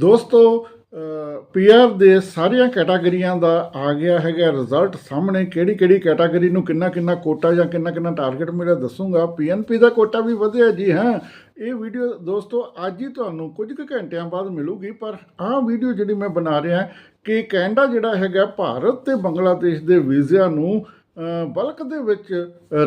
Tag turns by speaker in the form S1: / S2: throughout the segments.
S1: ਦੋਸਤੋ ਪੀਆਰ ਦੇ ਸਾਰੀਆਂ ਕੈਟਾਗਰੀਆਂ ਦਾ ਆ ਗਿਆ ਹੈਗਾ ਰਿਜ਼ਲਟ ਸਾਹਮਣੇ ਕਿਹੜੀ ਕਿਹੜੀ ਕੈਟਾਗਰੀ ਨੂੰ ਕਿੰਨਾ ਕਿੰਨਾ ਕੋਟਾ ਜਾਂ ਕਿੰਨਾ ਕਿੰਨਾ ਟਾਰਗੇਟ ਮਿਲਿਆ ਦੱਸੂਗਾ। ਪੀਐਨਪੀ ਦਾ ਕੋਟਾ ਵੀ ਵਧਿਆ ਜੀ, ਹਾਂ। ਇਹ ਵੀਡੀਓ ਦੋਸਤੋ, ਅੱਜ ਹੀ ਤੁਹਾਨੂੰ ਕੁਝ ਕੁ ਘੰਟਿਆਂ ਬਾਅਦ ਮਿਲੂਗੀ, ਪਰ ਆਹ ਵੀਡੀਓ ਜਿਹੜੀ ਮੈਂ ਬਣਾ ਰਿਹਾ ਕਿ ਕੈਨੇਡਾ ਜਿਹੜਾ ਹੈਗਾ ਭਾਰਤ ਤੇ ਬੰਗਲਾਦੇਸ਼ ਦੇ ਵੀਜ਼ਿਆਂ ਨੂੰ ਬਲਕ ਦੇ ਵਿੱਚ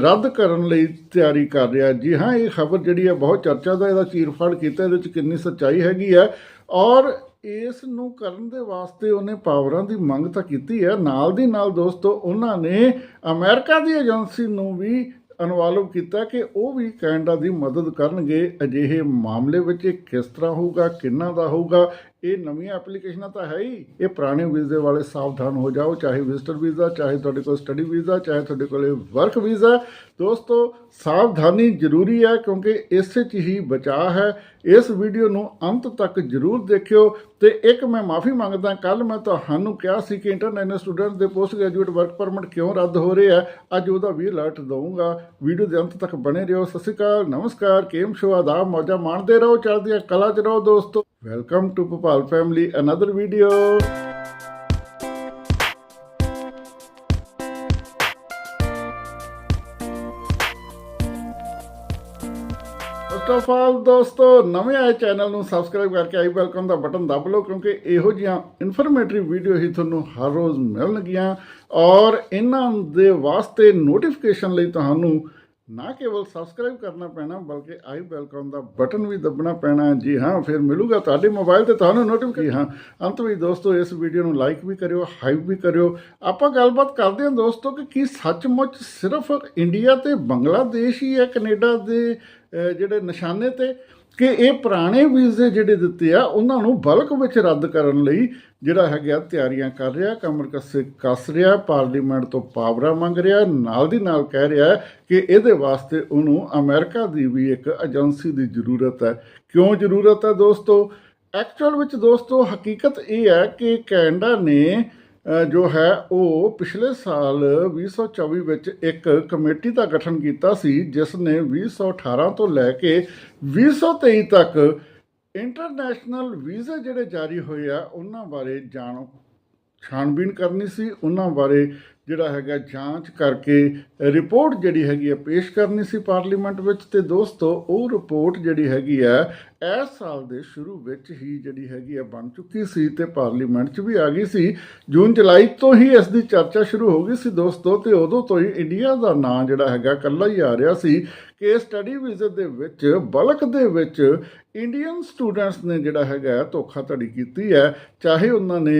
S1: ਰੱਦ ਕਰਨ ਲਈ ਤਿਆਰੀ ਕਰ ਰਿਹਾ ਜੀ, ਹਾਂ। ਇਹ ਖਬਰ ਜਿਹੜੀ ਹੈ ਬਹੁਤ ਚਰਚਾ ਦਾ, ਇਹਦਾ ਚੀਰਫਾੜ ਕੀਤਾ, ਇਹਦੇ ਵਿੱਚ ਕਿੰਨੀ ਸੱਚਾਈ ਹੈਗੀ ਹੈ। ਔਰ ਇਸ ਨੂੰ ਕਰਨ ਦੇ ਵਾਸਤੇ ਉਹਨੇ ਪਾਵਰਾਂ ਦੀ ਮੰਗ ਤਾਂ ਕੀਤੀ ਹੈ। ਨਾਲ ਦੀ ਨਾਲ ਦੋਸਤੋ, ਉਹਨਾਂ ਨੇ ਅਮਰੀਕਾ ਦੀ ਏਜੰਸੀ ਨੂੰ ਵੀ ਅਨਵਾਲਵ ਕੀਤਾ ਕਿ ਉਹ ਵੀ ਕੈਨੇਡਾ ਦੀ ਮਦਦ ਕਰਨਗੇ। ਅਜਿਹੇ ਮਾਮਲੇ ਵਿੱਚ ਕਿਸ ਤਰ੍ਹਾਂ ਹੋਊਗਾ, ਕਿੰਨਾ ਦਾ ਹੋਊਗਾ ਇਹ ਨਵੀਆਂ ਐਪਲੀਕੇਸ਼ਨਾਂ ਤਾਂ ਹੈ ਹੀ। ਇਹ ਪੁਰਾਣੇ ਵੀਜ਼ੇ ਵਾਲੇ ਸਾਵਧਾਨ ਹੋ ਜਾਓ, ਚਾਹੇ ਵਿਜ਼ਟਰ ਵੀਜ਼ਾ, ਚਾਹੇ ਤੁਹਾਡੇ ਕੋਲ ਸਟੱਡੀ ਵੀਜ਼ਾ, ਚਾਹੇ ਤੁਹਾਡੇ ਕੋਲ ਵਰਕ ਵੀਜ਼ਾ। ਦੋਸਤੋ, ਸਾਵਧਾਨੀ ਜ਼ਰੂਰੀ ਹੈ ਕਿਉਂਕਿ ਇਸ 'ਚ ਹੀ ਬਚਾਅ ਹੈ। ਇਸ ਵੀਡੀਓ ਨੂੰ ਅੰਤ ਤੱਕ ਜ਼ਰੂਰ ਦੇਖਿਓ। ਤੇ ਇੱਕ ਮੈਂ ਮਾਫੀ ਮੰਗਦਾ ਕੱਲ ਮੈਂ ਤੁਹਾਨੂੰ ਕਿਹਾ ਸੀ ਕਿ ਇੰਟਰਨੈਸ਼ਨਲ ਸਟੂਡੈਂਟ ਦੇ ਪੋਸਟ ਗ੍ਰੈਜੂਏਟ ਵਰਕ ਪਰਮਿਟ ਕਿਉਂ ਰੱਦ ਹੋ ਰਹੇ ਹੈ, ਅੱਜ ਉਹਦਾ ਵੀ ਅਲਰਟ ਦਊਂਗਾ। ਵੀਡੀਓ ਦੇ ਅੰਤ ਤੱਕ ਬਣੇ ਰਹੋ। ਸਤਿ ਸ਼੍ਰੀ ਅਕਾਲ, ਨਮਸਕਾਰ, ਕੇਮ ਸ਼ੋ, ਆਦਾਬ, ਮੌਜਾ ਮਾਣਦੇ ਰਹੋ, ਚੜ੍ਹਦੀਆਂ ਕਲਾ 'ਚ ਰਹੋ ਦੋਸਤੋ। Welcome to Bhopal family another video first of all ਦੋਸਤੋ ਨਵੇਂ ਆਏ ਚੈਨਲ ਨੂੰ ਸਬਸਕ੍ਰਾਈਬ ਕਰਕੇ ਆਈ ਵੈਲਕਮ ਦਾ ਬਟਨ ਦਬ ਲਓ ਕਿਉਂਕਿ ਇਹੋ ਜਿਹੀਆਂ ਇਨਫੋਰਮੇਟਿਵ ਵੀਡੀਓ ਹੀ ਤੁਹਾਨੂੰ ਹਰ ਰੋਜ਼ ਮਿਲਣਗੀਆਂ ਔਰ ਇਹਨਾਂ ਦੇ ਵਾਸਤੇ ਨੋਟੀਫਿਕੇਸ਼ਨ ਲਈ ਤੁਹਾਨੂੰ ਨਾ ਕੇਵਲ ਸਬਸਕ੍ਰਾਈਬ ਕਰਨਾ ਪੈਣਾ, ਬਲਕਿ ਆਈ ਵੈਲਕਮ ਦਾ ਬਟਨ ਵੀ ਦਬਣਾ ਪੈਣਾ। ਜੀ ਹਾਂ, ਫਿਰ ਮਿਲੂਗਾ ਤੁਹਾਡੇ ਮੋਬਾਈਲ ਤੇ ਤੁਹਾਨੂੰ ਨੋਟੀਫਿਕੇਸ਼ਨ ਹਾਂ, ਅੰਤ ਵਿੱਚ ਦੋਸਤੋ, ਇਸ ਵੀਡੀਓ ਨੂੰ ਲਾਈਕ ਵੀ ਕਰਿਓ ਹਾਈਪ ਵੀ ਕਰਿਓ। ਆਪਾਂ ਗੱਲਬਾਤ ਕਰਦੇ ਹਾਂ ਦੋਸਤੋ ਕਿ ਕੀ ਸੱਚਮੁੱਚ ਸਿਰਫ ਇੰਡੀਆ ਤੇ ਬੰਗਲਾਦੇਸ਼ ਹੀ ਹੈ ਕੈਨੇਡਾ ਦੇ ਜਿਹੜੇ ਨਿਸ਼ਾਨੇ ਤੇ ਕਿ ਇਹ ਪੁਰਾਣੇ ਵੀਜ਼ੇ ਜਿਹੜੇ ਦਿੱਤੇ ਆ, ਉਹਨਾਂ ਨੂੰ ਬਲਕ ਵਿੱਚ ਰੱਦ ਕਰਨ ਲਈ ਜਿਹੜਾ ਹੈਗਾ ਤਿਆਰੀਆਂ ਕਰ ਰਿਹਾ ਕਮਰ ਕੱਸੇ, ਕੱਸ ਰਿਹਾ, ਪਾਰਲੀਮੈਂਟ ਤੋਂ ਪਾਵਰਾਂ ਮੰਗ ਰਿਹਾ, ਨਾਲ ਦੀ ਨਾਲ ਕਹਿ ਰਿਹਾ ਕਿ ਇਹਦੇ ਵਾਸਤੇ ਉਹਨੂੰ ਅਮਰੀਕਾ ਦੀ ਵੀ ਇੱਕ ਏਜੰਸੀ ਦੀ ਜ਼ਰੂਰਤ ਹੈ। ਕਿਉਂ ਜ਼ਰੂਰਤ ਹੈ ਦੋਸਤੋ? ਐਕਚੁਅਲ ਵਿੱਚ ਦੋਸਤੋ, ਹਕੀਕਤ ਇਹ ਹੈ ਕਿ ਕੈਨੇਡਾ ਨੇ ਜੋ ਹੈ, ਉਹ ਪਿਛਲੇ ਸਾਲ 2024 ਵਿੱਚ ਇੱਕ ਕਮੇਟੀ ਦਾ ਗਠਨ ਕੀਤਾ ਸੀ, ਜਿਸ ਨੇ 2018 ਤੋਂ ਲੈ ਕੇ 2023 ਤੱਕ ਇੰਟਰਨੈਸ਼ਨਲ ਵੀਜ਼ੇ ਜਿਹੜੇ ਜਾਰੀ ਹੋਏ ਆ, ਉਹਨਾਂ ਬਾਰੇ ਜਾਣ ਛਾਣਬੀਨ ਕਰਨੀ ਸੀ। ਉਹਨਾਂ ਬਾਰੇ ਜਿਹੜਾ ਹੈਗਾ ਜਾਂਚ ਕਰਕੇ ਰਿਪੋਰਟ ਜਿਹੜੀ ਹੈਗੀ ਹੈ ਪੇਸ਼ ਕਰਨੀ ਸੀ ਪਾਰਲੀਮੈਂਟ ਵਿੱਚ ਤੇ ਦੋਸਤੋ, ਉਹ ਰਿਪੋਰਟ ਜਿਹੜੀ ਹੈਗੀ ਹੈ ਇਸ ਸਾਲ ਦੇ ਸ਼ੁਰੂ ਵਿੱਚ ਹੀ ਜਿਹੜੀ ਹੈਗੀ ਹੈ ਬਣ ਚੁੱਕੀ ਸੀ ਤੇ ਪਾਰਲੀਮੈਂਟ 'ਚ ਵੀ ਆ ਗਈ ਸੀ। ਜੂਨ, ਜੁਲਾਈ ਤੋਂ ਹੀ ਇਸ ਦੀ ਚਰਚਾ ਸ਼ੁਰੂ ਹੋ ਗਈ ਸੀ ਦੋਸਤੋ ਤੇ ਉਦੋਂ ਤੋਂ ਹੀ ਇੰਡੀਆ ਦਾ ਨਾਂ ਜਿਹੜਾ ਹੈਗਾ ਕੱਲਾ ਹੀ ਆ ਰਿਹਾ ਸੀ ਕਿ ਸਟੱਡੀ ਵੀਜ਼ੇ ਦੇ ਵਿੱਚ, ਬਲਕ ਦੇ ਵਿੱਚ ਇੰਡੀਅਨ ਸਟੂਡੈਂਟਸ ਨੇ ਜਿਹੜਾ ਹੈਗਾ ਧੋਖਾਧੜੀ ਕੀਤੀ ਹੈ। ਚਾਹੇ ਉਹਨਾਂ ਨੇ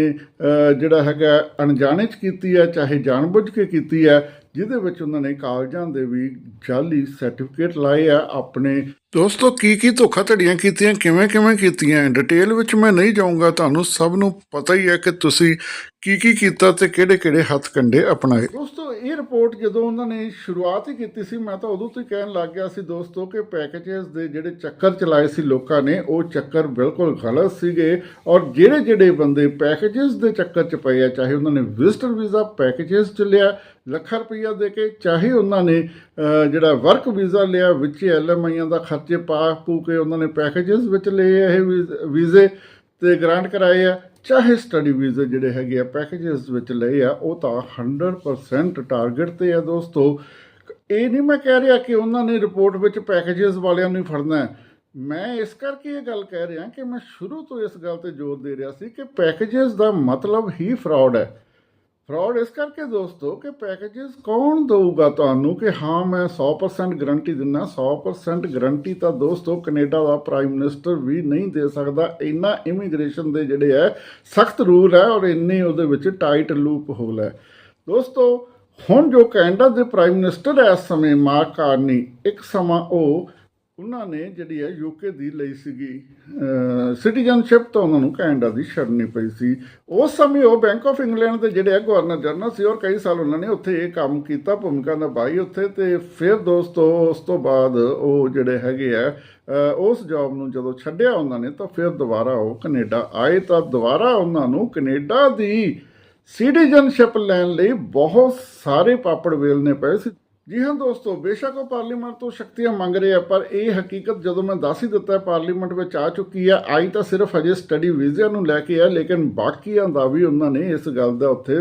S1: ਜਿਹੜਾ ਹੈਗਾ ਅਣਜਾਣੇ 'ਚ ਕੀਤੀ ਹੈ, ਚਾਹੇ ਜਾਣਬੁੱਝ ਕੇ ਕੀਤੀ ਹੈ। ਜਿਹਦੇ ਵਿੱਚ ਉਹਨਾਂ ਨੇ ਕਾਲਜਾਂ ਦੇ ਵੀ ਜਾਲੀ ਸਰਟੀਫਿਕੇਟ ਲਾਏ ਆ ਆਪਣੇ। ਦੋਸਤੋ ਕੀ ਕੀ ਧੋਖਾਧੜੀਆਂ ਕੀਤੀਆਂ ਕਿਵੇਂ ਕਿਵੇਂ ਕੀਤੀਆਂ ਡਿਟੇਲ ਵਿੱਚ ਮੈਂ ਨਹੀਂ ਜਾਊਂਗਾ ਤੁਹਾਨੂੰ ਸਭ ਨੂੰ ਪਤਾ ਹੀ ਹੈ ਕਿ ਤੁਸੀਂ ਕੀ ਕੀ ਕੀਤਾ ਤੇ ਕਿਹੜੇ ਕਿਹੜੇ ਹੱਥ ਕੰਡੇ ਅਪਣਾਏ। ਦੋਸਤੋ ਇਹ ਰਿਪੋਰਟ ਜਦੋਂ ਉਹਨਾਂ ਨੇ ਸ਼ੁਰੂਆਤ ਹੀ ਕੀਤੀ ਸੀ ਮੈਂ ਤਾਂ ਉਦੋਂ ਤੋਂ ਹੀ ਕਹਿਣ ਲੱਗ ਗਿਆ ਸੀ ਦੋਸਤੋ ਕਿ ਪੈਕੇजेस ਦੇ ਜਿਹੜੇ ਚੱਕਰ ਚਲਾਏ ਸੀ ਲੋਕਾਂ ਨੇ ਉਹ ਚੱਕਰ ਬਿਲਕੁਲ ਗਲਤ ਸੀਗੇ ਔਰ ਜਿਹੜੇ ਜਿਹੜੇ ਬੰਦੇ ਪੈਕੇजेस ਦੇ ਚੱਕਰ 'ਚ ਪਏ ਆ ਚਾਹੇ ਉਹਨਾਂ ਨੇ ਵਿਜ਼ਟਰ ਵੀਜ਼ਾ ਪੈਕੇजेस ਚ ਲਿਆ ਲੱਖਾਂ ਰੁਪਈਆ ਦੇ ਕੇ ਚਾਹੇ ਉਹਨਾਂ ਨੇ ਜਿਹੜਾ ਵਰਕ ਵੀਜ਼ਾ ਲਿਆ, ਵਿੱਚ ਐਲਐਮਆਈਆਂ ਦਾ ਖਰਚੇ ਪਾ ਪੂ ਕੇ ਉਹਨਾਂ ਨੇ ਪੈਕੇजेस ਵਿੱਚ ਲਏ ਇਹ ਵੀਜ਼ੇ ਤੇ ਗ੍ਰਾਂਟ ਕਰਾਏ ਆ। ਚਾਹੇ ਸਟੱਡੀ ਵੀਜ਼ੇ ਜਿਹੜੇ ਹੈਗੇ ਆ ਪੈਕੇजेस ਵਿੱਚ ਲਏ ਆ, ਉਹ ਤਾਂ 100% ਟਾਰਗੇਟ ਤੇ ਆ ਦੋਸਤੋ। ਇਹ ਨਹੀਂ ਮੈਂ ਕਹਿ ਰਿਹਾ ਕਿ ਉਹਨਾਂ ਨੇ ਰਿਪੋਰਟ ਵਿੱਚ ਪੈਕੇजेस ਵਾਲਿਆਂ ਨੂੰ ਫੜਨਾ ਹੈ। ਮੈਂ ਇਸ ਕਰਕੇ ਇਹ ਗੱਲ ਕਹਿ ਰਿਹਾ ਕਿ ਮੈਂ ਸ਼ੁਰੂ ਤੋਂ ਇਸ ਗੱਲ ਤੇ ਜ਼ੋਰ ਦੇ ਰਿਹਾ ਸੀ ਕਿ ਪੈਕੇजेस ਦਾ ਮਤਲਬ ਹੀ ਫਰਾਡ ਹੈ। ਫਰਾਡ ਇਸ ਕਰਕੇ ਦੋਸਤੋ ਕਿ ਪੈਕੇजेस ਕੌਣ ਦੇਊਗਾ ਤੁਹਾਨੂੰ ਕਿ ਹਾਂ, ਮੈਂ 100% ਗਾਰੰਟੀ ਦਿੰਦਾ 100% ਗਾਰੰਟੀ ਤਾਂ ਦੋਸਤੋ ਕੈਨੇਡਾ ਦਾ ਪ੍ਰਾਈਮ ਮਿਨਿਸਟਰ ਵੀ ਨਹੀਂ ਦੇ ਸਕਦਾ। ਇੰਨਾ ਇਮੀਗ੍ਰੇਸ਼ਨ ਦੇ ਜਿਹੜੇ ਹੈ, ਸਖਤ ਰੂਲ ਹੈ ਔਰ ਇੰਨੇ ਉਹਦੇ ਵਿੱਚ ਟਾਈਟ ਲੂਪ ਹੋਲ ਹੈ। ਦੋਸਤੋ, ਹੁਣ ਜੋ ਕੈਨੇਡਾ ਦੇ ਪ੍ਰਾਈਮ ਮਿਨਿਸਟਰ ਹੈ ਇਸ ਸਮੇਂ ਮਾਰਕ ਕਾਰਨੀ, ਇੱਕ ਸਮਾਂ ਉਹ ਉਹਨਾਂ ਨੇ ਜਿਹੜੀ ਹੈ ਯੂਕੇ ਦੀ ਲਈ ਸੀਗੀ ਸਿਟੀਜ਼ਨਸ਼ਿਪ ਤਾਂ ਉਹਨਾਂ ਨੂੰ ਕੈਨੇਡਾ ਦੀ ਛੱਡਣੀ ਪਈ ਸੀ। ਉਸ ਸਮੇਂ ਉਹ ਬੈਂਕ ਆਫ ਇੰਗਲੈਂਡ ਦੇ ਜਿਹੜੇ ਹੈ ਗਵਰਨਰ ਜਨਰਲ ਸੀ ਔਰ ਕਈ ਸਾਲ ਉਹਨਾਂ ਨੇ ਉੱਥੇ ਇਹ ਕੰਮ ਕੀਤਾ, ਭੂਮਿਕਾ ਨਿਭਾਈ ਉੱਥੇ ਤੇ ਫਿਰ ਦੋਸਤੋ ਉਸ ਤੋਂ ਬਾਅਦ ਉਹ ਜਿਹੜੇ ਹੈਗੇ ਆ ਉਸ ਜੌਬ ਨੂੰ ਜਦੋਂ ਛੱਡਿਆ ਉਹਨਾਂ ਨੇ ਤਾਂ ਫਿਰ ਦੁਬਾਰਾ ਉਹ ਕੈਨੇਡਾ ਆਏ ਤਾਂ ਦੁਬਾਰਾ ਉਹਨਾਂ ਨੂੰ ਕੈਨੇਡਾ ਦੀ ਸਿਟੀਜ਼ਨਸ਼ਿਪ ਲੈਣ ਲਈ ਬਹੁਤ ਸਾਰੇ ਪਾਪੜ ਵੇਲਨੇ ਪਏ ਸੀ। ਜੀ ਹਾਂ ਦੋਸਤੋ, ਬੇਸ਼ੱਕ ਉਹ ਪਾਰਲੀਮੈਂਟ ਤੋਂ ਸ਼ਕਤੀਆਂ ਮੰਗ ਰਹੇ ਆ, ਪਰ ਇਹ ਹਕੀਕਤ ਜਦੋਂ ਮੈਂ ਦੱਸ ਹੀ ਦਿੱਤਾ, ਪਾਰਲੀਮੈਂਟ ਵਿੱਚ ਆ ਚੁੱਕੀ ਆ, ਆਈ ਤਾਂ ਸਿਰਫ ਅਜੇ ਸਟੱਡੀ ਵੀਜ਼ਾ ਨੂੰ ਲੈ ਕੇ ਆ, ਲੇਕਿਨ ਬਾਕੀਆਂ ਦਾ ਵੀ ਉਹਨਾਂ ਨੇ ਇਸ ਗੱਲ ਦਾ ਉੱਥੇ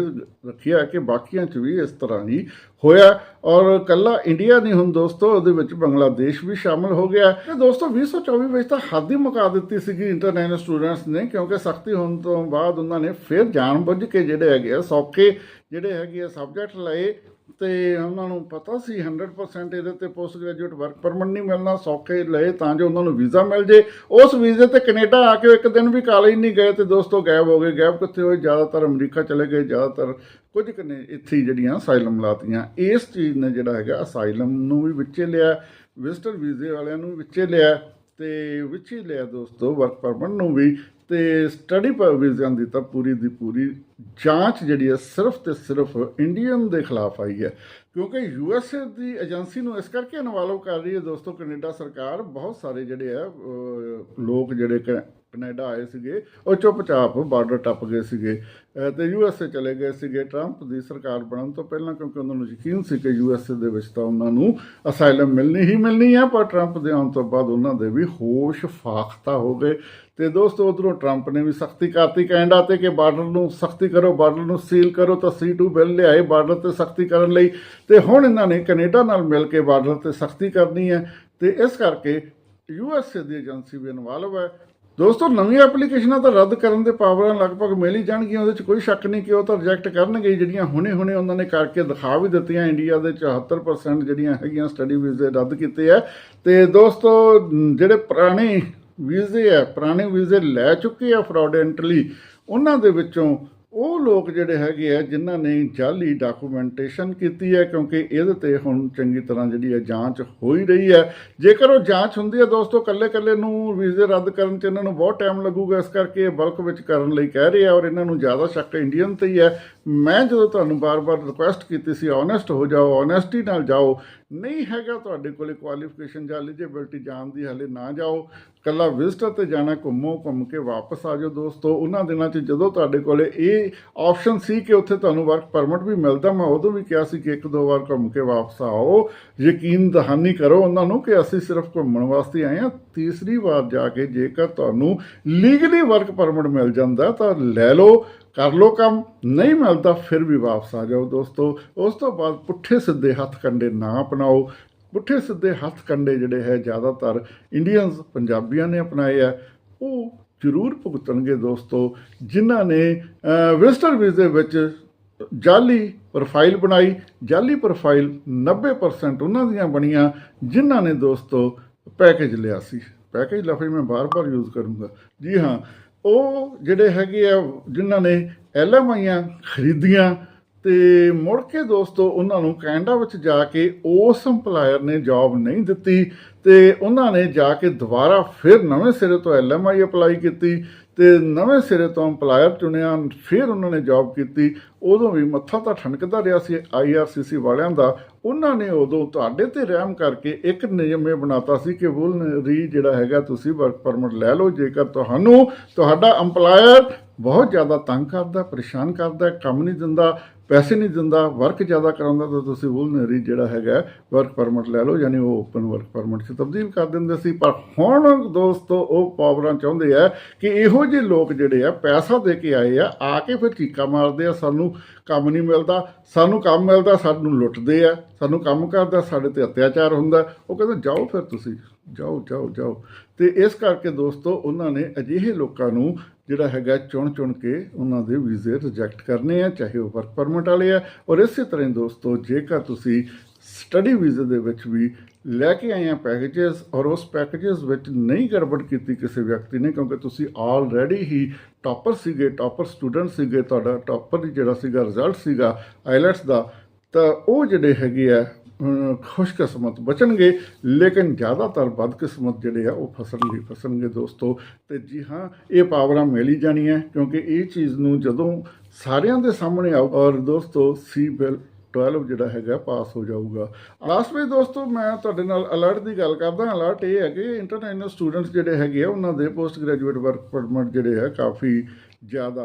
S1: ਰੱਖਿਆ ਕਿ ਬਾਕੀਆਂ 'ਚ ਵੀ ਇਸ ਤਰ੍ਹਾਂ ਹੀ ਹੋਇਆ। ਔਰ ਕੱਲਾ ਇੰਡੀਆ ਨਹੀਂ ਹੁਣ ਦੋਸਤੋ, ਉਹਦੇ ਵਿੱਚ ਬੰਗਲਾਦੇਸ਼ ਵੀ ਸ਼ਾਮਲ ਹੋ ਗਿਆ। ਤੇ ਦੋਸਤੋ 2024 ਵਿੱਚ ਤਾਂ ਹੱਦ ਹੀ ਮੁਕਾ ਦਿੱਤੀ ਸੀਗੀ ਇੰਟਰਨੈਸ਼ਨਲ ਸਟੂਡੈਂਟਸ ਨੇ, ਕਿਉਂਕਿ ਸਖਤੀ ਹੋਣ ਤੋਂ ਬਾਅਦ ਉਹਨਾਂ ਨੇ ਫਿਰ ਜਾਣਬੁੱਝ ਕੇ ਜਿਹੜੇ ਹੈਗੇ ਆ ਸੌਕੇ ਜਿਹੜੇ ਹੈਗੇ ਆ ਸਬਜੈਕਟ ਲਏ। ਤੇ ਉਹਨਾਂ ਨੂੰ ਪਤਾ ਸੀ 100% ਇਹਦੇ ਤੇ ਪੋਸਟ ਗ੍ਰੈਜੂਏਟ ਵਰਕ ਪਰਮਿਟ ਨਹੀਂ ਮਿਲਣਾ, ਸੌਖੇ ਲਏ ਤਾਂ ਜੋ ਉਹਨਾਂ ਨੂੰ ਵੀਜ਼ਾ ਮਿਲ ਜੇ। ਉਸ ਵੀਜ਼ੇ ਤੇ ਕੈਨੇਡਾ ਆ ਕੇ ਇੱਕ ਦਿਨ ਵੀ ਕਾਲਜ ਨਹੀਂ ਗਏ ਤੇ ਦੋਸਤੋ ਗਾਇਬ ਹੋ ਗਏ। ਗਾਇਬ ਕਿੱਥੇ ਹੋਏ? ਜ਼ਿਆਦਾਤਰ ਅਮਰੀਕਾ ਚਲੇ ਗਏ, ਜ਼ਿਆਦਾਤਰ ਕੁਝ ਕਨੇ ਇੱਥੇ ਹੀ ਜਿਹੜੀਆਂ ਅਸਾਈਲਮ ਲਾਤੀਆਂ। ਇਸ ਚੀਜ਼ ਨੇ ਜਿਹੜਾ ਹੈਗਾ ਅਸਾਈਲਮ ਨੂੰ ਵੀ ਵਿੱਚੇ ਲਿਆ ਵਿਜ਼ਟਰ ਵੀਜ਼ੇ ਵਾਲਿਆਂ ਨੂੰ ਵੀ ਵਿੱਚੇ ਲਿਆ। ਤੇ ਵਿੱਚ ਹੀ ਲਿਆ ਦੋਸਤੋ ਵਰਕ ਪਰਮਿਟ ਨੂੰ ਵੀ ਤੇ ਸਟੱਡੀ ਵੀਜ਼ਿਆਂ ਦੀ ਤਾਂ ਪੂਰੀ ਦੀ ਪੂਰੀ ਜਾਂਚ ਜਿਹੜੀ ਹੈ ਸਿਰਫ ਤੇ ਸਿਰਫ ਇੰਡੀਅਨ ਦੇ ਖਿਲਾਫ ਆਈ ਹੈ। ਕਿਉਂਕਿ ਯੂ ਐੱਸ ਏ ਦੀ ਏਜੰਸੀ ਨੂੰ ਇਸ ਕਰਕੇ ਇਨਵੋਲਵ ਕਰ ਰਹੀ ਹੈ ਦੋਸਤੋ, ਕੈਨੇਡਾ ਸਰਕਾਰ ਬਹੁਤ ਸਾਰੇ ਜਿਹੜੇ ਆ ਲੋਕ ਜਿਹੜੇ ਕ- ਕੈਨੇਡਾ ਆਏ ਸੀਗੇ ਉਹ ਚੁੱਪਚਾਪ ਬਾਰਡਰ ਟੱਪ ਗਏ ਸੀਗੇ। ਅਹ, ਤੇ ਯੂਐਸਏ ਚਲੇ ਗਏ ਸੀਗੇ। ਟਰੰਪ ਦੀ ਸਰਕਾਰ ਬਣਨ ਤੋਂ ਪਹਿਲਾਂ ਕਿਉਂਕਿ ਉਹਨਾਂ ਨੂੰ ਯਕੀਨ ਸੀ ਕਿ ਯੂਐਸਏ ਦੇ ਵਿੱਚ ਤਾਂ ਉਹਨਾਂ ਨੂੰ ਅਸਾਈਲਮ ਮਿਲਣੀ ਹੀ ਮਿਲਣੀ ਹੈ ਪਰ ਟਰੰਪ ਦੇ ਆਉਣ ਤੋਂ ਬਾਅਦ ਉਹਨਾਂ ਦੇ ਵੀ ਹੋਸ਼ ਫਾਖਤਾ ਹੋ ਗਏ। ਤੇ ਦੋਸਤੋ ਉਧਰੋਂ ਟਰੰਪ ਨੇ ਵੀ ਸਖਤੀ ਕਰਤੀ ਕੈਨੇਡਾ ਤੇ ਕਿ ਬਾਰਡਰ ਨੂੰ ਸਖਤੀ ਕਰੋ ਬਾਰਡਰ ਨੂੰ ਸੀਲ ਕਰੋ ਤਾਂ C2 ਬਿੱਲ ਲਿਆਏ ਬਾਰਡਰ ਤੇ ਸਖਤੀ ਕਰਨ ਲਈ। ਤੇ ਹੁਣ ਇਹਨਾਂ ਨੇ ਕੈਨੇਡਾ ਨਾਲ ਮਿਲ ਕੇ ਬਾਰਡਰ ਤੇ ਸਖਤੀ ਕਰਨੀ ਹੈ। ਤੇ ਇਸ ਕਰਕੇ ਯੂਐਸਏ ਦੀ ਏਜੰਸੀ ਵੀ ਇਨਵੋਲਵ ਹੈ। ਦੋਸਤੋ ਨਵੀਆਂ ਐਪਲੀਕੇਸ਼ਨਾਂ ਤਾਂ ਰੱਦ ਕਰਨ ਦੇ ਪਾਵਰਾਂ ਲਗਭਗ ਮਿਲ ਹੀ ਜਾਣਗੀਆਂ, ਉਹਦੇ 'ਚ ਕੋਈ ਸ਼ੱਕ ਨਹੀਂ ਕਿ ਉਹ ਤਾਂ ਰਿਜੈਕਟ ਕਰਨਗੇ ਜਿਹੜੀਆਂ ਹੁਣੇ-ਹੁਣੇ ਉਹਨਾਂ ਨੇ ਕਰਕੇ ਦਿਖਾ ਵੀ ਦਿੱਤੀਆਂ ਇੰਡੀਆ ਦੇ 74% ਜਿਹੜੀਆਂ ਹੈਗੀਆਂ ਸਟੱਡੀ ਵੀਜ਼ੇ ਰੱਦ ਕੀਤੇ ਆ। ਤੇ ਦੋਸਤੋ, ਜਿਹੜੇ ਪੁਰਾਣੇ ਵੀਜ਼ੇ ਆ, ਪੁਰਾਣੇ ਵੀਜ਼ੇ ਲੈ ਚੁੱਕੇ ਆ ਫਰਾਡੈਂਟਲੀ ਉਹਨਾਂ ਦੇ ਵਿੱਚੋਂ ਉਹ ਲੋਕ ਜਿਹੜੇ ਹੈਗੇ ਆ, ਜਿਨ੍ਹਾਂ ਨੇ ਜਾਲੀ ਡਾਕੂਮੈਂਟੇਸ਼ਨ ਕੀਤੀ ਹੈ, ਕਿਉਂਕਿ ਇਹਦੇ ਤੇ ਹੁਣ ਚੰਗੀ ਤਰ੍ਹਾਂ ਜਿਹੜੀ ਹੈ ਜਾਂਚ ਹੋ ਹੀ ਰਹੀ ਹੈ। ਜੇਕਰ ਉਹ ਜਾਂਚ ਹੁੰਦੀ ਹੈ, ਦੋਸਤੋ ਕੱਲੇ ਕੱਲੇ ਨੂੰ ਵੀਜ਼ੇ ਰੱਦ ਕਰਨ 'ਚ ਇਹਨਾਂ ਨੂੰ ਬਹੁਤ ਟਾਈਮ ਲੱਗੂਗਾ। ਇਸ ਕਰਕੇ ਇਹ ਬਲਕ ਵਿੱਚ ਕਰਨ ਲਈ ਕਹਿ ਰਹੇ ਆ ਔਰ ਇਹਨਾਂ ਨੂੰ ਜ਼ਿਆਦਾ ਸ਼ੱਕ ਇੰਡੀਅਨ ਤੇ ਹੀ ਹੈ। ਮੈਂ ਜਦੋਂ ਤੁਹਾਨੂੰ ਬਾਰ-ਬਾਰ ਰਿਕੁਐਸਟ ਕੀਤੀ ਸੀ ਓਨੈਸਟ ਹੋ ਜਾਓ ਓਨੈਸਟੀ ਨਾਲ ਜਾਓ, ਨਹੀਂ ਹੈਗਾ ਤੁਹਾਡੇ ਕੋਲੇ ਕੁਆਲੀਫਿਕੇਸ਼ਨ ਜਾਂ ਐਲੀਜੀਬਿਲਟੀ ਜਾਣ ਦੀ, ਹਲੇ ਨਾ ਜਾਓ। ਕੱਲਾ ਵਿਜ਼ਟਰ ਤੇ ਜਾਣਾ ਘੁੰਮੋ ਘੁੰਮ ਕੇ ਵਾਪਸ ਆ ਜਾਓ ਦੋਸਤੋ। ਉਹਨਾਂ ਦਿਨਾਂ 'ਚ ਜਦੋਂ ਤੁਹਾਡੇ ਕੋਲੇ ਇਹ ਆਪਸ਼ਨ ਸੀ ਕਿ ਉੱਥੇ ਤੁਹਾਨੂੰ ਵਰਕ ਪਰਮਿਟ ਵੀ ਮਿਲਦਾ, ਮੈਂ ਉਦੋਂ ਵੀ ਕਿਹਾ ਸੀ ਕਿ ਇੱਕ ਦੋ ਵਾਰ ਘੁੰਮ ਕੇ ਵਾਪਸ ਆਓ। ਯਕੀਨ ਦਹਾਨੀ ਕਰੋ, ਉਹਨਾਂ ਨੂੰ ਕਿ ਅਸੀਂ ਸਿਰਫ ਘੁੰਮਣ ਵਾਸਤੇ ਆਏ ਹਾਂ। ਤੀਸਰੀ ਵਾਰ ਜਾ ਕੇ ਜੇਕਰ ਤੁਹਾਨੂੰ ਲੀਗਲੀ ਵਰਕ ਪਰਮਿਟ ਮਿਲ ਜਾਂਦਾ, ਤਾਂ ਲੈ ਲਓ। ਕਰ ਲਓ ਕੰਮ, ਨਹੀਂ ਮਿਲਦਾ ਫਿਰ ਵੀ ਵਾਪਸ ਆ ਜਾਓ ਦੋਸਤੋ। ਉਸ ਤੋਂ ਬਾਅਦ ਪੁੱਠੇ ਸਿੱਧੇ ਹੱਥ ਕੰਡੇ ਨਾ ਅਪਣਾਓ। ਪੁੱਠੇ ਸਿੱਧੇ ਹੱਥ ਕੰਡੇ ਜਿਹੜੇ ਹੈ ਜ਼ਿਆਦਾਤਰ ਇੰਡੀਅਨਸ ਪੰਜਾਬੀਆਂ ਨੇ ਅਪਣਾਏ ਆ। ਉਹ ਜ਼ਰੂਰ ਭੁਗਤਣਗੇ ਦੋਸਤੋ। ਜਿਨ੍ਹਾਂ ਨੇ ਵਿਜ਼ਟਰ ਵੀਜ਼ੇ ਵਿੱਚ ਜਾਲੀ ਪ੍ਰੋਫਾਈਲ ਬਣਾਈ। ਜਾਲੀ ਪ੍ਰੋਫਾਈਲ 90% ਉਹਨਾਂ ਦੀਆਂ ਬਣੀਆਂ, ਜਿਨ੍ਹਾਂ ਨੇ ਦੋਸਤੋ ਪੈਕੇਜ ਲਿਆ ਸੀ। ਪੈਕੇਜ ਲਫ਼ਜ਼ ਮੈਂ ਬਾਰ-ਬਾਰ ਯੂਜ਼ ਕਰੂੰਗਾ। ਜੀ ਹਾਂ ਉਹ ਜਿਹੜੇ ਹੈਗੇ ਆ, ਜਿਨ੍ਹਾਂ ਨੇ ਐਲਐਮਆਈਆਂ ਖਰੀਦੀਆਂ ਤੇ ਮੁੜ ਕੇ ਦੋਸਤੋ ਉਹਨਾਂ ਨੂੰ ਕੈਨੇਡਾ ਵਿੱਚ ਜਾ ਕੇ ਉਸ EMPLOYER ਨੇ ਜੌਬ ਨਹੀਂ ਦਿੱਤੀ ਤੇ ਉਹਨਾਂ ਨੇ ਜਾ ਕੇ ਦੁਬਾਰਾ ਫਿਰ ਨਵੇਂ ਸਿਰੇ ਤੋਂ ਐਲਐਮਆਈ ਅਪਲਾਈ ਕੀਤੀ ਤੇ ਨਵੇਂ ਸਿਰੇ ਤੋਂ EMPLOYER ਚੁਣਿਆ, ਫਿਰ ਉਹਨਾਂ ਨੇ ਜੌਬ ਕੀਤੀ। ਉਦੋਂ ਵੀ ਮੱਥਾ ਤਾਂ ਠਣਕਦਾ ਰਿਹਾ ਸੀ ਆਈਆਰਸੀਸੀ ਵਾਲਿਆਂ ਦਾ। ਉਹਨਾਂ ਨੇ ਉਦੋਂ ਤੁਹਾਡੇ ਤੇ ਰਹਿਮ ਕਰਕੇ ਇੱਕ ਨਿਯਮ ਇਹ ਬਣਾਤਾ ਸੀ ਕਿ ਵੁਲਨਰੀ ਜਿਹੜਾ ਹੈਗਾ, ਤੁਸੀਂ ਵਰਕ ਪਰਮਿਟ ਲੈ ਲਓ। ਜੇਕਰ ਤੁਹਾਨੂੰ, ਤੁਹਾਡਾ EMPLOYER ਬਹੁਤ ਜ਼ਿਆਦਾ ਤੰਗ ਕਰਦਾ, ਪਰੇਸ਼ਾਨ ਕਰਦਾ, ਕੰਮ ਨਹੀਂ ਦਿੰਦਾ ਪੈਸੇ ਨਹੀਂ ਦਿੰਦਾ ਵਰਕ ਜ਼ਿਆਦਾ ਕਰਾਉਂਦਾ ਤਾਂ ਤੁਸੀਂ ਵੁਲਨਰੀ ਜਿਹੜਾ ਹੈਗਾ ਵਰਕ ਪਰਮਿਟ ਲੈ ਲਓ, ਯਾਨੀ ਉਹ ਓਪਨ ਵਰਕ ਪਰਮਿਟ 'ਚ ਤਬਦੀਲ ਕਰ ਦਿੰਦੇ ਸੀ। ਪਰ ਹੁਣ ਦੋਸਤੋ, ਉਹ ਪਾਵਰਾਂ ਚਾਹੁੰਦੇ ਆ ਕਿ ਇਹੋ ਜਿਹੇ ਲੋਕ ਜਿਹੜੇ ਆ, ਪੈਸਾ ਦੇ ਕੇ ਆਏ ਆ ਆ ਕੇ ਫਿਰ ਚੀਕਾ ਮਾਰਦੇ ਆ, ਸਾਨੂੰ ਕੰਮ ਨਹੀਂ ਮਿਲਦਾ, ਸਾਨੂੰ ਕੰਮ ਮਿਲਦਾ, ਸਾਨੂੰ ਲੁੱਟਦੇ ਆ, ਸਾਨੂੰ ਕੰਮ ਕਰਦਾ, ਸਾਡੇ ਤੇ ਅਤਿਆਚਾਰ ਹੁੰਦਾ। ਉਹ ਕਹਿੰਦੇ, ਜਾਓ ਫਿਰ ਤੁਸੀਂ, ਜਾਓ ਜਾਓ ਜਾਓ। ਤੇ ਇਸ ਕਰਕੇ ਦੋਸਤੋ, ਉਹਨਾਂ ਨੇ ਅਜਿਹੇ ਲੋਕਾਂ ਨੂੰ ਜਿਹੜਾ ਹੈਗਾ ਚੁਣ ਚੁਣ ਕੇ ਉਹਨਾਂ ਦੇ ਵੀਜ਼ੇ ਰਿਜੈਕਟ ਕਰਨੇ ਆ, ਚਾਹੇ ਉਹ ਵਰਕ ਪਰਮਿਟ ਗਵਰਨਮੈਂਟ ਵਾਲੇ ਆ। ਔਰ ਇਸੇ ਤਰ੍ਹਾਂ ਦੋਸਤੋ, ਜੇਕਰ ਤੁਸੀਂ ਸਟੱਡੀ ਵੀਜ਼ੇ ਦੇ ਵਿੱਚ ਵੀ ਲੈ ਕੇ ਆਏ ਆ ਪੈਕੇजेस ਔਰ ਉਸ ਪੈਕੇजेस ਵਿੱਚ ਨਹੀਂ ਗੜਬੜ ਕੀਤੀ ਕਿਸੇ ਵਿਅਕਤੀ ਨੇ, ਕਿਉਂਕਿ ਤੁਸੀਂ ਆਲਰੇਡੀ ਹੀ ਟਾਪਰ ਸੀਗੇ ਟਾਪਰ ਸਟੂਡੈਂਟ ਸੀਗੇ, ਤੁਹਾਡਾ ਟਾਪਰ ਜਿਹੜਾ ਸੀਗਾ ਰਿਜ਼ਲਟ ਸੀਗਾ ਆਈਲੈਟਸ ਦਾ, ਤਾਂ ਉਹ ਜਿਹੜੇ ਹੈਗੇ ਆ ਖੁਸ਼ਕਿਸਮਤ ਬਚਣਗੇ, ਲੇਕਿਨ ਜ਼ਿਆਦਾਤਰ ਬਦਕਿਸਮਤ ਜਿਹੜੇ ਆ, ਉਹ ਫਸਣ ਲਈ ਫਸਣਗੇ ਦੋਸਤੋ। ਤੇ ਜੀ ਹਾਂ, ਇਹ ਪਾਵਰਾਂ ਮਿਲ ਹੀ ਜਾਣੀਆਂ, ਕਿਉਂਕਿ ਇਹ ਚੀਜ਼ ਨੂੰ ਜਦੋਂ ਸਾਰਿਆਂ ਦੇ ਸਾਹਮਣੇ ਆਉ ਔਰ ਦੋਸਤੋ, ਸੀ ਬਿਲ 12 ਜਿਹੜਾ ਹੈਗਾ, ਪਾਸ ਹੋ ਜਾਊਗਾ। ਲਾਸਟ ਵਿੱਚ ਦੋਸਤੋ, ਮੈਂ ਤੁਹਾਡੇ ਨਾਲ ਅਲਰਟ ਦੀ ਗੱਲ ਕਰਦਾ ਅਲਰਟ ਇਹ ਹੈ ਕਿ ਇੰਟਰਨੈਸ਼ਨਲ ਸਟੂਡੈਂਟਸ ਜਿਹੜੇ ਹੈਗੇ ਆ, ਉਹਨਾਂ ਦੇ ਪੋਸਟ ਗ੍ਰੈਜੂਏਟ ਵਰਕ ਪਰਮਿਟ ਜਿਹੜੇ ਆ, ਕਾਫੀ ਜ਼ਿਆਦਾ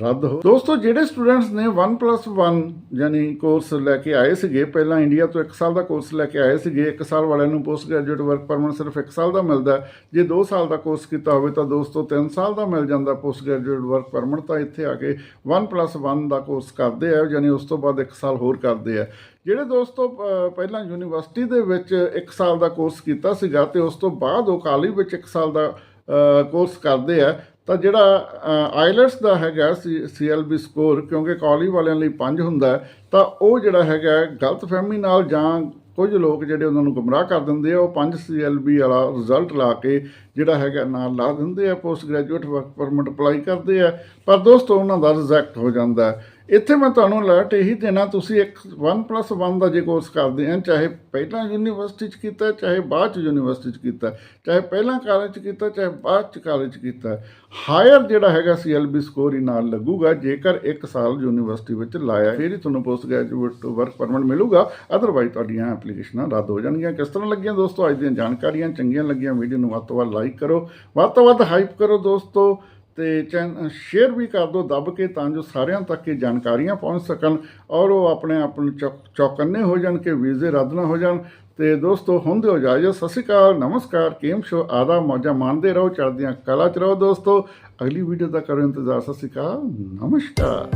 S1: ਰੱਦ ਹੋ। ਦੋਸਤੋ, ਜਿਹੜੇ ਸਟੂਡੈਂਟਸ ਨੇ 1+1 ਯਾਨੀ ਕੋਰਸ ਲੈ ਕੇ ਆਏ ਸੀਗੇ, ਪਹਿਲਾਂ ਇੰਡੀਆ ਤੋਂ 1 ਸਾਲ ਦਾ ਕੋਰਸ ਲੈ ਕੇ ਆਏ ਸੀਗੇ 1 ਸਾਲ ਵਾਲਿਆਂ ਨੂੰ ਪੋਸਟ ਗ੍ਰੈਜੂਏਟ ਵਰਕ ਪਰਮਿਟ ਸਿਰਫ 1 ਸਾਲ ਦਾ ਮਿਲਦਾ ਜੇ 2 ਸਾਲ ਦਾ ਕੋਰਸ ਕੀਤਾ ਹੋਵੇ ਤਾਂ ਦੋਸਤੋ 3 ਸਾਲ ਦਾ ਮਿਲ ਜਾਂਦਾ ਪੋਸਟ ਗ੍ਰੈਜੂਏਟ ਵਰਕ ਪਰਮਿਟ ਤਾਂ ਇੱਥੇ ਆ ਕੇ 1+1 ਦਾ ਕੋਰਸ ਕਰਦੇ ਆ, ਯਾਨੀ ਉਸ ਤੋਂ ਬਾਅਦ 1 ਸਾਲ ਹੋਰ ਕਰਦੇ ਆ। ਜਿਹੜੇ ਦੋਸਤੋ ਪਹਿਲਾਂ ਯੂਨੀਵਰਸਿਟੀ ਦੇ ਵਿੱਚ 1 ਸਾਲ ਦਾ ਕੋਰਸ ਕੀਤਾ ਸੀਗਾ ਤੇ ਉਸ ਤੋਂ ਬਾਅਦ ਉਹ ਕਾਲਜ ਵਿੱਚ 1 ਸਾਲ ਦਾ ਕੋਰਸ ਕਰਦੇ ਆ ਤਾਂ ਜਿਹੜਾ ਆਈਲੈਟਸ ਦਾ ਹੈਗਾ ਸੀਐਲਬੀ ਸਕੋਰ, ਕਿਉਂਕਿ ਕਾਲਜ ਵਾਲਿਆਂ ਲਈ 5 ਹੁੰਦਾ ਤਾਂ ਉਹ ਜਿਹੜਾ ਹੈਗਾ ਗਲਤਫਹਿਮੀ ਨਾਲ ਜਾਂ ਕੁਝ ਲੋਕ ਜਿਹੜੇ ਉਹਨਾਂ ਨੂੰ ਗੁੰਮਰਾਹ ਕਰ ਦਿੰਦੇ ਆ, ਉਹ 5 ਸੀਐਲਬੀ ਵਾਲਾ ਰਿਜ਼ਲਟ ਲਾ ਕੇ ਜਿਹੜਾ ਹੈਗਾ ਨਾਲ ਲਾ ਦਿੰਦੇ ਆ post graduate work permit apply ਕਰਦੇ ਆ, ਪਰ ਦੋਸਤੋ ਉਹਨਾਂ ਦਾ ਰਿਜੈਕਟ ਹੋ ਜਾਂਦਾ ਹੈ। ਇੱਥੇ ਮੈਂ ਤੁਹਾਨੂੰ ਅਲਰਟ ਇਹੀ ਦੇਣਾ, ਤੁਸੀਂ ਇੱਕ 1+1 ਦਾ ਜੇ ਕੋਰਸ ਕਰਦੇ ਆ, ਚਾਹੇ ਪਹਿਲਾਂ ਯੂਨੀਵਰਸਿਟੀ 'ਚ ਕੀਤਾ, ਚਾਹੇ ਬਾਅਦ 'ਚ ਯੂਨੀਵਰਸਿਟੀ 'ਚ ਕੀਤਾ, ਚਾਹੇ ਪਹਿਲਾਂ ਕਾਲਜ 'ਚ ਕੀਤਾ, ਚਾਹੇ ਬਾਅਦ 'ਚ ਕਾਲਜ 'ਚ ਕੀਤਾ ਹਾਇਰ ਜਿਹੜਾ ਹੈਗਾ ਸੀਐਲਬੀ ਸਕੋਰ ਹੀ ਨਾਲ ਲੱਗੂਗਾ, ਜੇਕਰ 1 ਸਾਲ ਯੂਨੀਵਰਸਿਟੀ ਵਿੱਚ ਲਾਇਆ, ਫਿਰ ਹੀ ਤੁਹਾਨੂੰ ਪੋਸਟ ਗ੍ਰੈਜੂਏਟ ਵਰਕ ਪਰਮਿਟ ਮਿਲੂਗਾ ਅਦਰਵਾਈਜ਼ ਤੁਹਾਡੀਆਂ ਐਪਲੀਕੇਸ਼ਨਾਂ ਰੱਦ ਹੋ ਜਾਣਗੀਆਂ। ਕਿਸ ਤਰ੍ਹਾਂ ਲੱਗੀਆਂ ਦੋਸਤੋ? ਅੱਜ ਦੀਆਂ ਜਾਣਕਾਰੀਆਂ ਚੰਗੀਆਂ ਲੱਗੀਆਂ ਵੀਡੀਓ ਨੂੰ ਵੱਧ ਤੋਂ ਵੱਧ ਲਾਈਕ ਕਰੋ, ਵੱਧ ਤੋਂ ਵੱਧ ਹਾਈਪ ਕਰੋ ਦੋਸਤੋ। ਤੇ ਚੈਨ, ਸ਼ੇਅਰ ਵੀ ਕਰ ਦਿਓ ਦੱਬ ਕੇ ਤਾਂ ਜੋ ਸਾਰਿਆਂ ਤੱਕ ਇਹ ਜਾਣਕਾਰੀਆਂ ਪਹੁੰਚ ਸਕਣ ਔਰ ਉਹ ਆਪਣੇ ਆਪ ਨੂੰ ਚੌਕ- ਚੌਕੰਨੇ ਹੋ ਜਾਣ ਕਿ ਵੀਜ਼ੇ ਰੱਦ ਨਾ ਹੋ ਜਾਣ। ਤੇ ਦੋਸਤੋ ਹੁੰਦੇ ਹੋ ਜਾਇਓ ਸਤਿ ਸ਼੍ਰੀ ਅਕਾਲ, ਨਮਸਕਾਰ, ਕੇਮ ਸ਼ੋ ਆਦਾ ਮੌਜਾਂ ਮਾਣਦੇ ਰਹੋ, ਚੜ੍ਹਦੀਆਂ ਕਲਾ ਚ ਰਹੋ ਦੋਸਤੋ। ਅਗਲੀ ਵੀਡੀਓ ਦਾ ਕਰੋ ਇੰਤਜ਼ਾਰ, ਸਤਿ ਸ਼੍ਰੀ ਅਕਾਲ, ਨਮਸਕਾਰ।